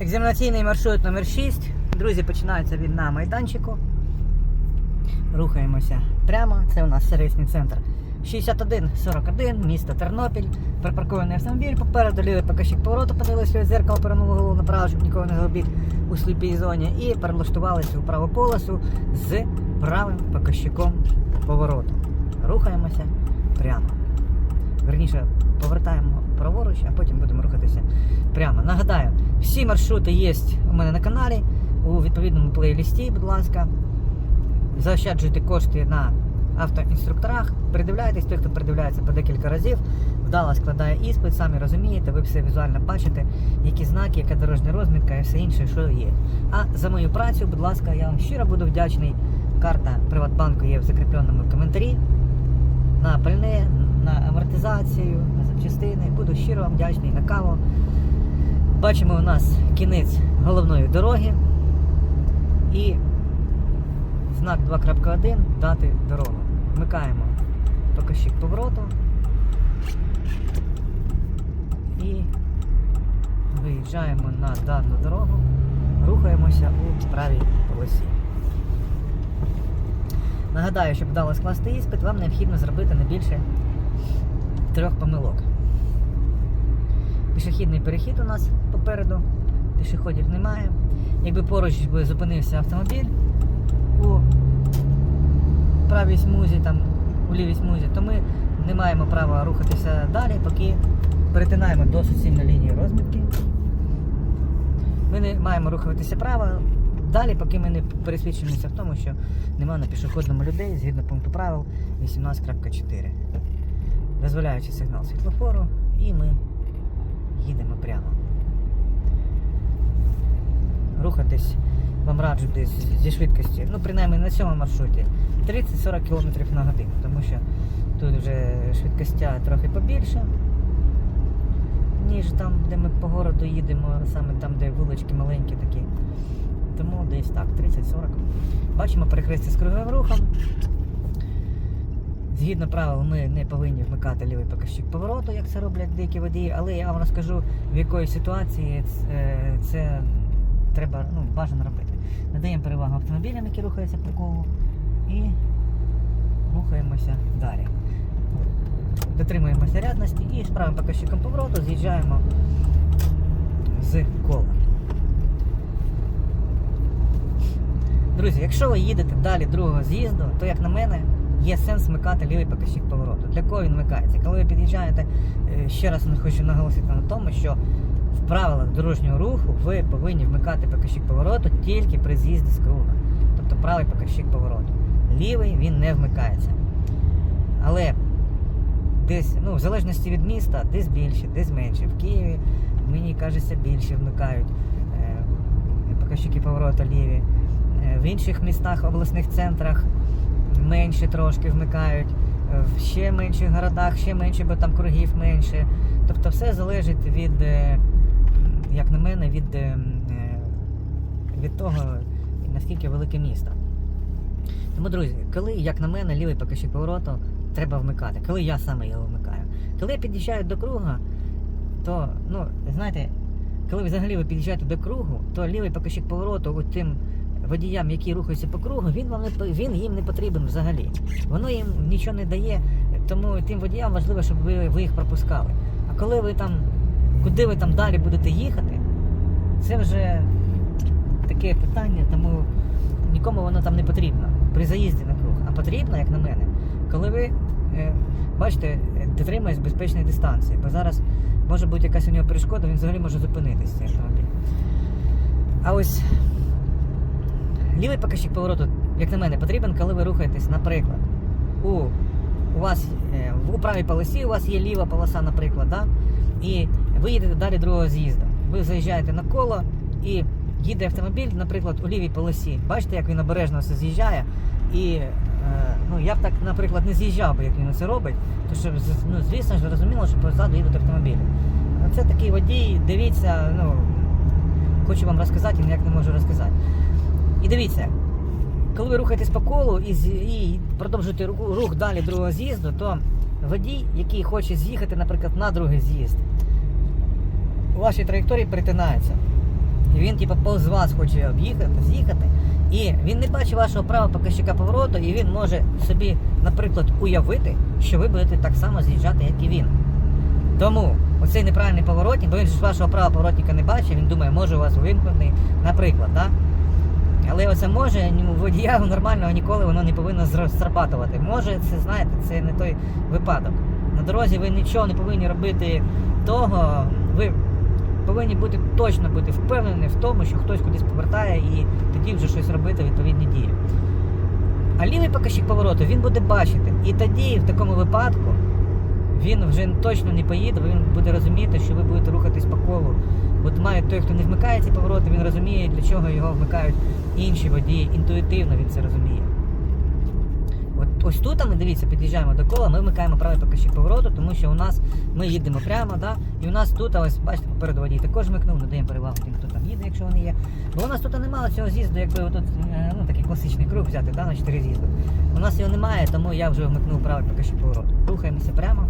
Екзаменаційний маршрут номер 6 Друзі, починається він на майданчику. Рухаємося прямо. Це у нас сервісний центр 6141, місто Тернопіль. Припаркований автомобіль. Попереду лівий покажчик повороту, подивилися зеркало, перенули голову направо, щоб нікого не загубити у сліпій зоні. І перелаштувалися у праву полосу з правим показчиком повороту. Рухаємося прямо. Верніше, повертаємо праворуч, а потім будемо рухатися прямо. Нагадаю, всі маршрути є у мене на каналі, у відповідному плейлісті, будь ласка. Заощаджуйте кошти на автоінструкторах. Передивляйтесь, той, хто передивляється по декілька разів, вдало складає іспит, самі розумієте, ви все візуально бачите, які знаки, яка дорожня розмітка і все інше, що є. А за мою працю, будь ласка, я вам щиро буду вдячний. Карта Приватбанку є в закріпленому коментарі. На пальне, на амортизацію, на запчастини. Буду щиро вам вдячний на каву. Бачимо у нас кінець головної дороги і знак 2.1 дати дорогу. Вмикаємо покажчик повороту і виїжджаємо на дану дорогу, рухаємося у правій полосі. Нагадаю, щоб вдало скласти іспит, вам необхідно зробити не більше трьох помилок. Пішохідний перехід у нас попереду, пішоходів немає. Якби поруч би зупинився автомобіль у правій смузі, там, у лівій смузі, то ми не маємо права рухатися далі, поки перетинаємо до суцільної лінії розмітки. Ми не маємо рухатися право далі, поки ми не пересвідчимося в тому, що нема на пішохідному людей згідно пункту правил 18.4. Дозволяючи сигнал світлофору, і ми їдемо прямо. Рухатись вам раджу десь зі швидкості, ну принаймні на цьому маршруті 30-40 км на годину, тому що тут вже швидкостя трохи побільше, ніж там, де ми по городу їдемо, саме там, де вулички маленькі такі. Тому десь так, 30-40. Бачимо перехрестя з круговим рухом. Згідно правил, ми не повинні вмикати лівий показчик повороту, як це роблять деякі водії, але я вам розкажу, в якої ситуації це, це треба ну, бажано робити. Надаємо перевагу автомобілям, які рухаються по колу, і рухаємося далі. Дотримуємося рядності і з правим показчиком повороту з'їжджаємо з кола. Друзі, якщо ви їдете далі другого з'їзду, то як на мене є сенс вмикати лівий показчик повороту. Для кого він вмикається? Коли ви під'їжджаєте, е, ще раз хочу наголосити на тому, що в правилах дорожнього руху ви повинні вмикати показчик повороту тільки при з'їзді з круга. Тобто правий показчик повороту. Лівий він не вмикається. Але десь, ну, в залежності від міста, десь більше, десь менше. В Києві, мені кажеться, більше вмикають е, показчики повороту ліві. Е, В інших містах, обласних центрах менше трошки вмикають, е, в ще менших городах ще менше, бо там кругів менше. Тобто все залежить від, е, як на мене, від, е, від того, наскільки велике місто. Тому, друзі, коли, як на мене, лівий покажчик повороту треба вмикати, коли я саме його вмикаю. Коли я під'їжджаю до круга, то, ну, знаєте, коли взагалі ви під'їжджаєте до кругу, то лівий покажчик повороту от тим водіям, які рухаються по кругу, він вам не він їм не потрібен взагалі. Воно їм нічого не дає, тому тим водіям важливо, щоб ви, ви їх пропускали. А коли ви там, куди ви там далі будете їхати, це вже таке питання, тому нікому воно там не потрібно при заїзді на круг. А потрібно, як на мене, коли ви е, бачите, дотримуєтесь безпечної дистанції, бо зараз може бути якась у нього перешкода, він взагалі може зупинитися цей автомобіль. А ось лівий показчик повороту, як на мене, потрібен, коли ви рухаєтесь, наприклад, у, у вас е, у правій полосі у вас є ліва полоса, наприклад, да? і ви їдете далі другого з'їзду. Ви заїжджаєте на коло і їде автомобіль, наприклад, у лівій полосі. Бачите, як він обережно все з'їжджає. І е, ну, я б так, наприклад, не з'їжджав би, як він це робить, тому що, ну, звісно ж, зрозуміло, що позаду їдуть автомобілі. Це такий водій, дивіться, ну, хочу вам розказати, ніяк не можу розказати. І дивіться, коли ви рухаєтесь по колу і, і продовжуєте рух, далі другого з'їзду, то водій, який хоче з'їхати, наприклад, на другий з'їзд, у вашій траєкторії перетинається. і він типу, повз вас хоче об'їхати, з'їхати, і він не бачить вашого правого показчика повороту, і він може собі, наприклад, уявити, що ви будете так само з'їжджати, як і він. Тому оцей неправильний поворотник, бо він ж вашого правого поворотника не бачить, він думає, може у вас вимкнений, наприклад, да? Але оце може водія нормального ніколи воно не повинно срабатувати. Може, це знаєте, це не той випадок. На дорозі ви нічого не повинні робити того. Ви повинні бути точно бути впевнені в тому, що хтось кудись повертає і тоді вже щось робити відповідні дії. А лівий показчик повороту він буде бачити. І тоді, в такому випадку, він вже точно не поїде, бо він буде розуміти, що ви будете рухатись по колу. От має той, хто не вмикає ці повороти, він розуміє, для чого його вмикають інші водії. Інтуїтивно він це розуміє. От ось тут ми дивіться, під'їжджаємо до кола, ми вмикаємо правий показчик повороту, тому що у нас ми їдемо прямо, да? і у нас тут, ось бачите, попереду водій також вмикнув, надаємо перевагу тим, хто там їде, якщо вони є. Бо у нас тут немає цього з'їзду, якби отут, е, ну, такий класичний круг взяти да, на 4 з'їзди. У нас його немає, тому я вже вмикнув правий показчик повороту. Рухаємося прямо.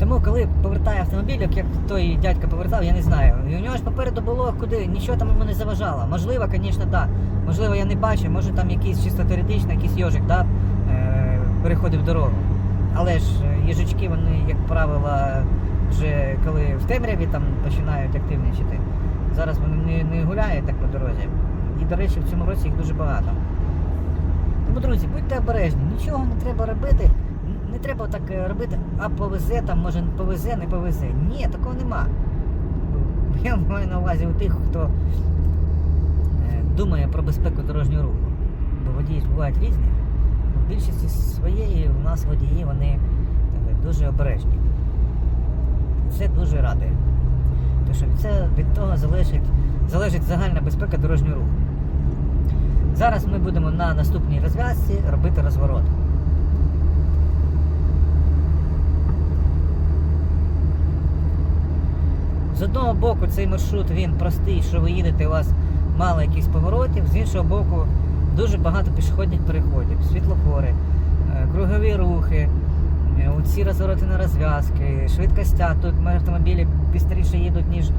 Тому коли повертає автомобіль, як той дядька повертав, я не знаю. І у нього ж попереду було куди, нічого там йому не заважало. Можливо, звісно, так. Можливо, я не бачу, може там якийсь чисто теоретично, якийсь йожик, да, е, переходив дорогу. Але ж е, їжачки, вони, як правило, вже коли в темряві там починають активничати. Зараз вони не, не гуляють так по дорозі. І, до речі, в цьому році їх дуже багато. Тому, друзі, будьте обережні, нічого не треба робити. Не треба так е, робити, а повезе там, може повезе, не повезе. Ні, такого нема. Я маю на увазі у тих, хто е, думає про безпеку дорожнього руху. Бо водії бувають різні. В більшості своєї у нас водії вони е, дуже обережні. Це дуже радує. Тому що це, від того залежить, залежить загальна безпека дорожнього руху. Зараз ми будемо на наступній розв'язці робити розворот. З одного боку цей маршрут він простий, що ви їдете, у вас мало якихось поворотів, з іншого боку дуже багато пішохідних переходів, світлофори, е, кругові рухи, е, оці розвороти на розв'язки, швидкостя. Тут автомобілі швидше їдуть, ніж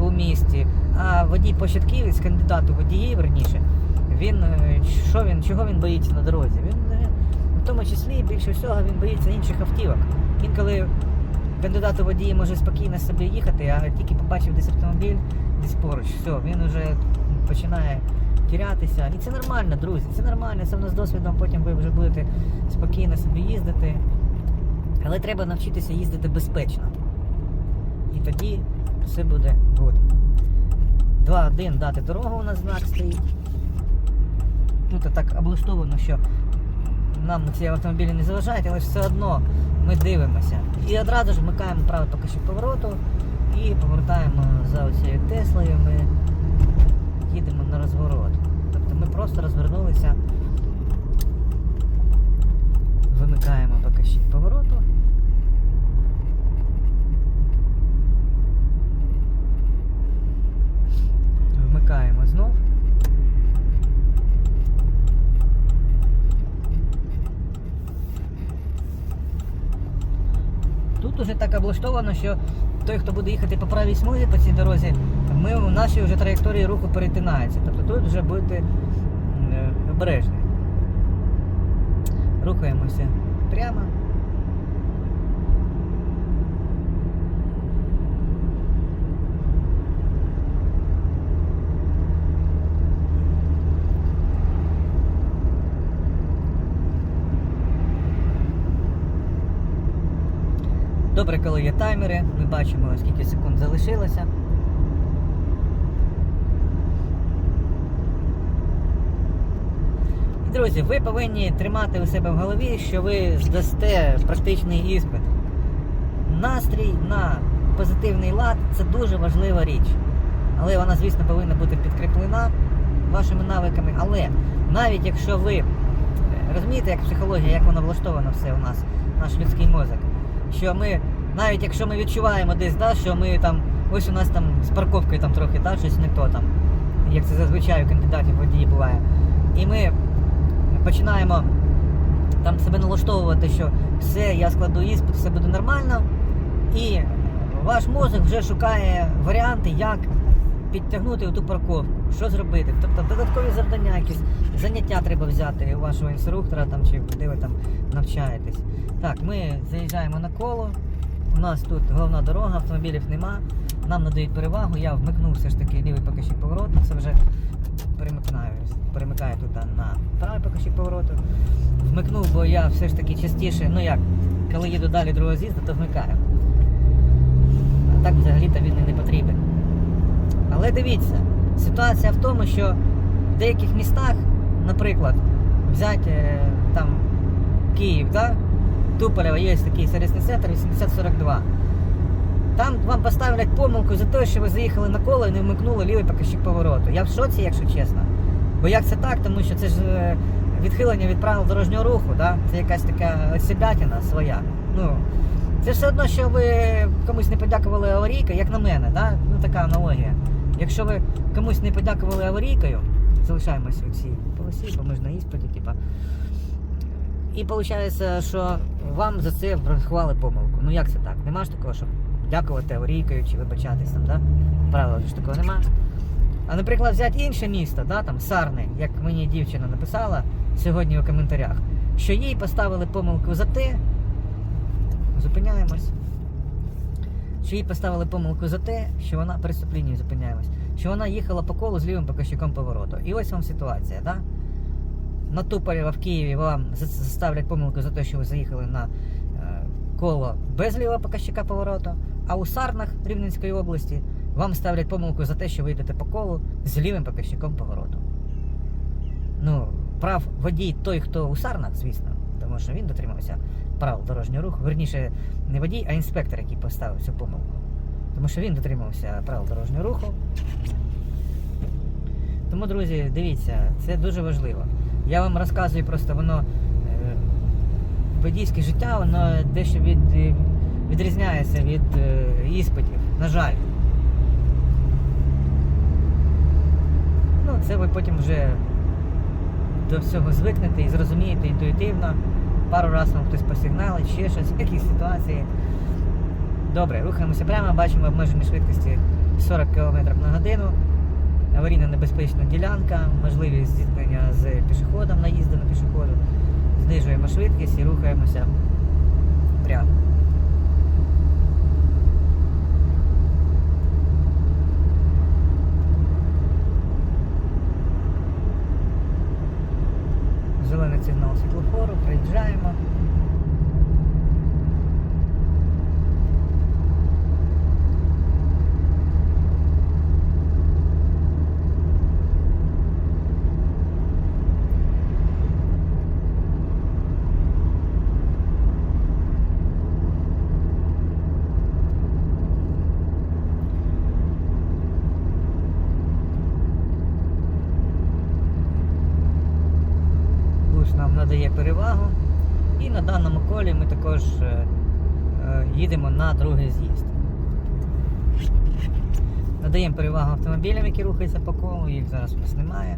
у місті. А водій початківець, кандидат у водії, верніше, він е, що він, чого він боїться на дорозі? Він в тому числі більше всього він боїться інших автівок. Інколи кандидат у водії може спокійно собі їхати, а тільки побачив десь автомобіль десь поруч, все, він вже починає тірятися. І це нормально, друзі, це нормально, це в нас досвідом, потім ви вже будете спокійно собі їздити. Але треба навчитися їздити безпечно. І тоді все буде good. 2-1 дати дорогу у нас знак стоїть. Тут так облаштовано, що нам ці автомобілі не заважають, але ж все одно ми дивимося. І одразу ж вмикаємо правий покажчик повороту і повертаємо за оцією Теслою. Ми їдемо на розворот. Тобто ми просто розвернулися, вимикаємо покажчик повороту. Вмикаємо знов. Тут уже так облаштовано, що той, хто буде їхати по правій смузі по цій дорозі, ми нашій вже траєкторії руху перетинається. Тобто тут вже будете е, обережні. Рухаємося прямо. Добре, коли є таймери, ми бачимо, скільки секунд залишилося. І, друзі, ви повинні тримати у себе в голові, що ви здасте практичний іспит. Настрій на позитивний лад це дуже важлива річ. Але вона, звісно, повинна бути підкріплена вашими навиками. Але навіть якщо ви розумієте, як психологія, як воно влаштовано все у нас, наш людський мозок, що ми, навіть якщо ми відчуваємо десь, да, що ми там, ось у нас там з парковкою там трохи, да, щось не то там, як це зазвичай у кандидатів водії буває. І ми починаємо там себе налаштовувати, що все, я складу іспит, все буде нормально. І ваш мозок вже шукає варіанти, як підтягнути ту парковку, що зробити. Тобто додаткові завдання, якісь заняття треба взяти у вашого інструктора там, чи де ви там навчаєтесь. Так, ми заїжджаємо на коло. У нас тут головна дорога, автомобілів нема. Нам надають перевагу. Я вмикнув все ж таки лівий покажчик повороту. Це вже перемикаю, перемикаю тут на правий покажчик повороту. Вмикнув, бо я все ж таки частіше, ну як, коли їду далі другого з'їзду, то вмикаю. А так взагалі-то він не потрібен. Але дивіться, ситуація в тому, що в деяких містах, наприклад, взяти е, там Київ, да? Туполева є такий сервісний центр 8042. Там вам поставлять помилку за те, що ви заїхали на коло і не вмикнули лівий покажчик повороту. Я в шоці, якщо чесно. Бо як це так? Тому що це ж е, відхилення від правил дорожнього руху, да? це якась така осібятіна своя. Ну, це все одно, що ви комусь не подякували аварійкою, як на мене, да? ну така аналогія. Якщо ви комусь не подякували аварійкою, залишаємося у цій полосі, бо ми ж на іспиті, типа. І виходить, що вам за це врахували помилку. Ну як це так? Нема ж такого, щоб дякувати аварійкою чи вибачатись там, да? Правила ж такого нема. А наприклад, взяти інше місто, да, там Сарни, як мені дівчина написала сьогодні у коментарях, що їй поставили помилку за те, зупиняємось. Що їй поставили помилку за те, що вона при зупиняємось, що вона їхала по колу з лівим показчиком повороту. І ось вам ситуація, да? На Туполєва в Києві вам заставлять помилку за те, що ви заїхали на е, коло без лівого показчика повороту, а у Сарнах Рівненської області вам ставлять помилку за те, що ви йдете по колу з лівим показчиком повороту. Ну, прав водій той, хто у Сарнах, звісно, тому що він дотримався правил дорожнього руху. Верніше, не водій, а інспектор, який поставив цю помилку. Тому що він дотримався правил дорожнього руху. Тому, друзі, дивіться, це дуже важливо. Я вам розказую просто воно е, водійське життя, воно дещо від, е, відрізняється від е, іспитів, на жаль. Ну, це ви потім вже до всього звикнете і зрозумієте інтуїтивно. Пару разів вам хтось посигналить, ще щось, якісь ситуації. Добре, рухаємося прямо, бачимо обмежені швидкості 40 км на годину. Аварійна небезпечна ділянка, можливість зіткнення з пішоходом, наїзду на пішоходу. Знижуємо швидкість і рухаємося прямо. Зелений сигнал світлофору, приїжджаємо. Буш нам надає перевагу. І на даному колі ми також е, е, їдемо на другий з'їзд. Надаємо перевагу автомобілям, які рухаються по колу, їх зараз у нас немає.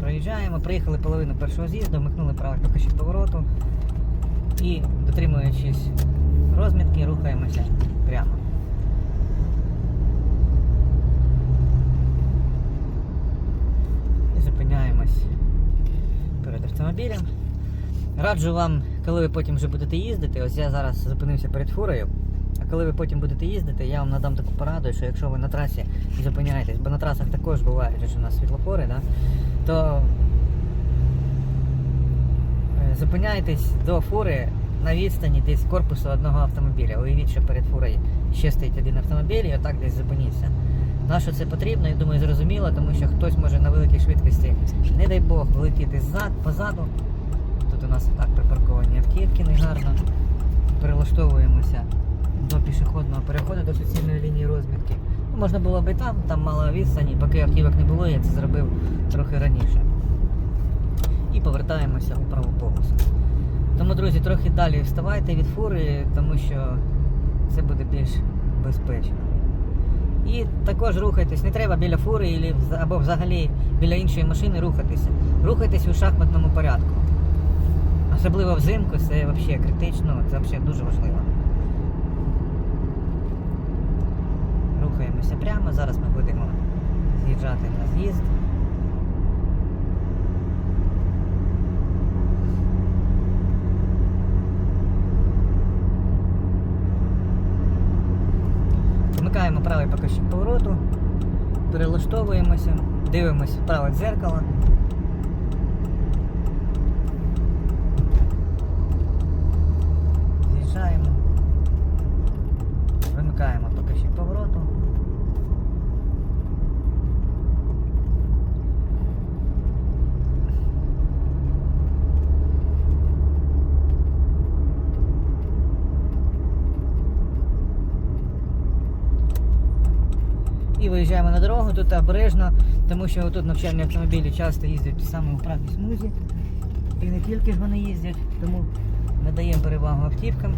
Проїжджаємо, приїхали половину першого з'їзду, вмикнули правий покажчик повороту і, дотримуючись розмітки, рухаємося прямо. І зупиняємось перед автомобілем. Раджу вам, коли ви потім вже будете їздити, ось я зараз зупинився перед фурою. А коли ви потім будете їздити, я вам надам таку пораду, що якщо ви на трасі зупиняєтесь, бо на трасах також бувають ж у нас світлофори, да, то е, зупиняйтесь до фури на відстані десь корпусу одного автомобіля. Уявіть, що перед фурою ще стоїть один автомобіль і отак десь зупиніться. На що це потрібно, я думаю, зрозуміло, тому що хтось може на великій швидкості, не дай Бог, влетіти ззад, позаду. Нас так припарковані автівки негарно. Перелаштовуємося до пішохідного переходу до суцільної лінії розмітки. Ну, Можна було би і там, там мало відстані, поки автівок не було, я це зробив трохи раніше. І повертаємося у праву полосу. Тому, друзі, трохи далі вставайте від фури, тому що це буде більш безпечно. І також рухайтесь, не треба біля фури або взагалі біля іншої машини рухатися. Рухайтесь у шахматному порядку. Особливо взимку це взагалі критично, це взагалі дуже важливо. рухаємося прямо. Зараз ми будемо з'їжджати на з'їзд. Вмикаємо правий покажчик повороту, перелаштовуємося, дивимося в праве дзеркало. З'їжджаємо. Вимикаємо покажчик повороту. І виїжджаємо на дорогу, тут обережно, тому що тут навчальні автомобілі часто їздять саме у правій смузі. І не тільки ж вони їздять, тому надаємо перевагу автівкам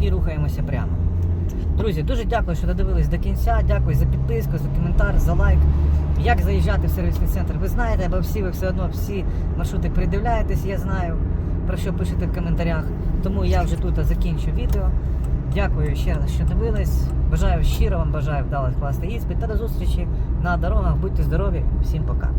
і рухаємося прямо. Друзі, дуже дякую, що додивились до кінця. Дякую за підписку, за коментар, за лайк. Як заїжджати в сервісний центр, ви знаєте, або всі ви все одно всі маршрути придивляєтесь, я знаю, про що пишете в коментарях. Тому я вже тут закінчу відео. Дякую ще раз, що дивились. Бажаю щиро вам бажаю вдалих класти іспит та до зустрічі на дорогах. Будьте здорові, всім пока.